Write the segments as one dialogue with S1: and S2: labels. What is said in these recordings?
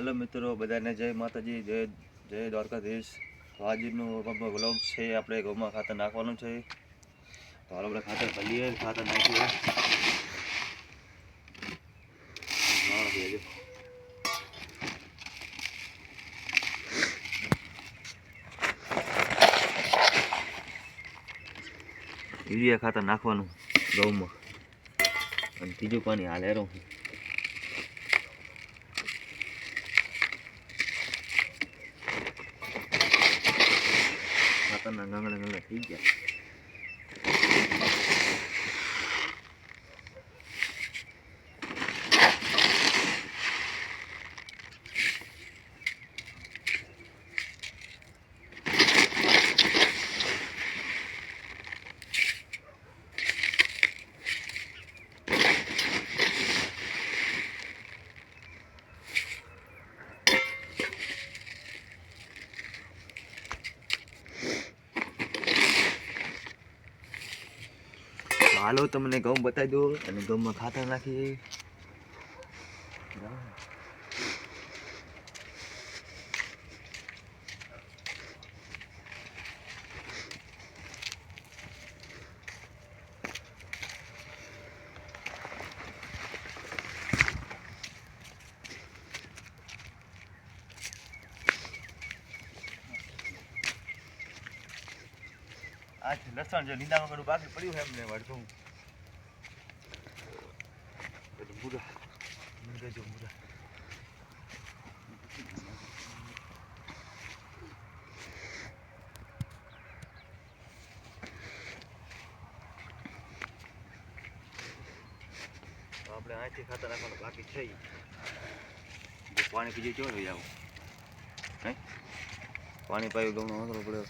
S1: હાલો મિત્રો, બધાને જય માતાજી, જય જય દ્વારકાધીશ. તો આજનું વ્લોગ છે, આપણે ઘઉંમાં ખાતર નાખવાનું છે. તો હાલો આપણે ખાતર ભલીએ ખાતર નાખીએ. યુરિયા ખાતર નાખવાનું ઘઉંમાં. અને ત્રીજું પાણી હાલે ગાંગડા ગાંગડા થઈ ગયા હાલો તમને ઘઉં બતાવી દો અને ઘઉંમાં ખાતર નાખી આ લસણ જો નીંદામાં ઘણું બાકી પડ્યું છે એમને વળતું મૂળા મૂળા જો તો આપણે અહીંથી ખાતર નાખવાનું બાકી છે પાણી પીજે કેવું થઈ આવું. પાણી પાયું ગમનો વાંધો પડ્યો.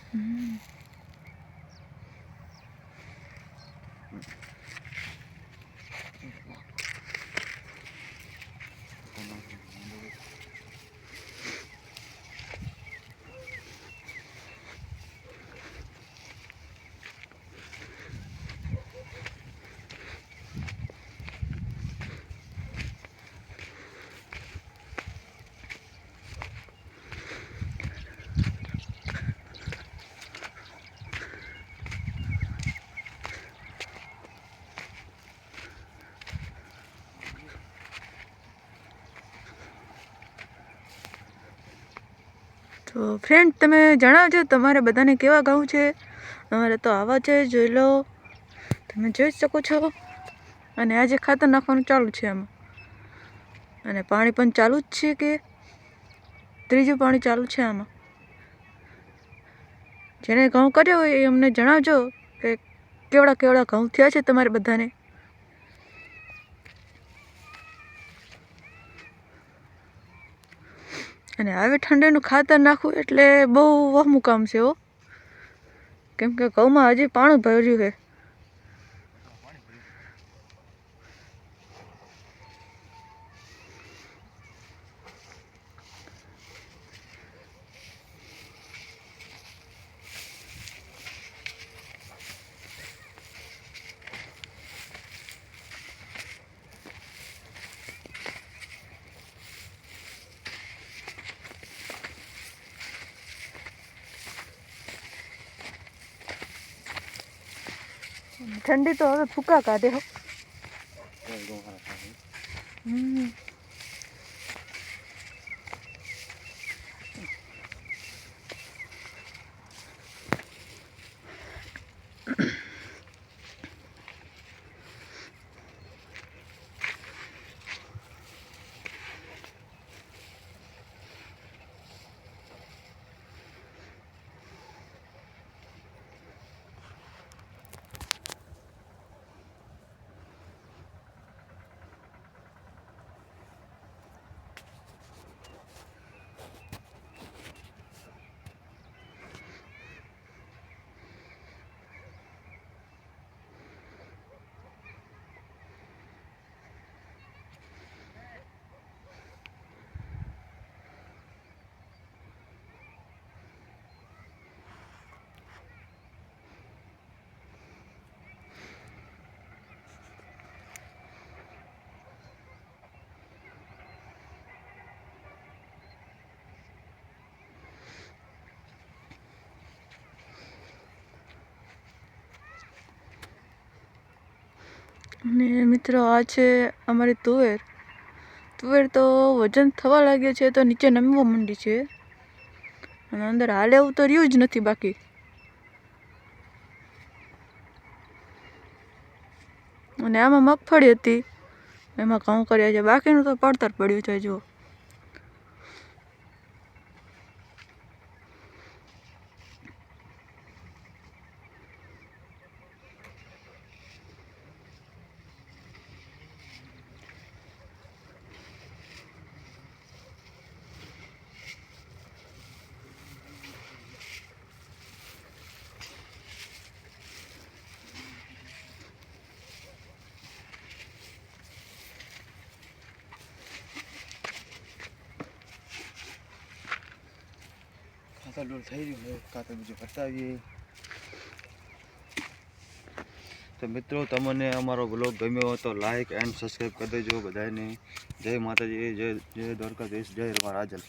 S2: તો ફ્રેન્ડ તમે જણાવજો, તમારે બધાને કેવા ઘઉં છે? અમારે તો આવા છે, જોઈ લો. તમે જોઈ શકો છો. અને આજે ખાતર નાખવાનું ચાલુ છે આમાં. અને પાણી પણ ચાલુ જ છે કે ત્રીજું પાણી ચાલુ છે આમાં. જેને ઘઉં કર્યો હોય એ અમને જણાવજો કે કેવડા કેવડા ઘઉં થયા છે તમારે બધાને. અને આવી ઠંડીનું ખાતર નાખવું એટલે બહુ વહમું છે હો. કેમ કે ઘઉંમાં હજી પાણું ભર્યું છે. ઠંડી તો હવે ફૂકા કાઢે હો. અને મિત્રો, આ છે અમારી તુવેર. તુવેર તો વજન થવા લાગ્યો છે, તો નીચે નમવા માંડી છે. અને અંદર હાલે એવું તો રહ્યું જ નથી બાકી. અને આમાં મગફળી હતી. એમાં ઘઉં કર્યા છે. બાકીનું તો પડતર પડ્યું છે, જુઓ.
S1: ખાતર થઈ રહ્યું છે. ખાતર બીજું કરતા તો મિત્રો, તમને અમારો બ્લોગ ગમ્યો હોય તો લાઇક એન્ડ સબસ્ક્રાઈબ કરી દેજો બધાને જય માતાજી, જય જય દ્વારકાધીશ, જય રાજલ.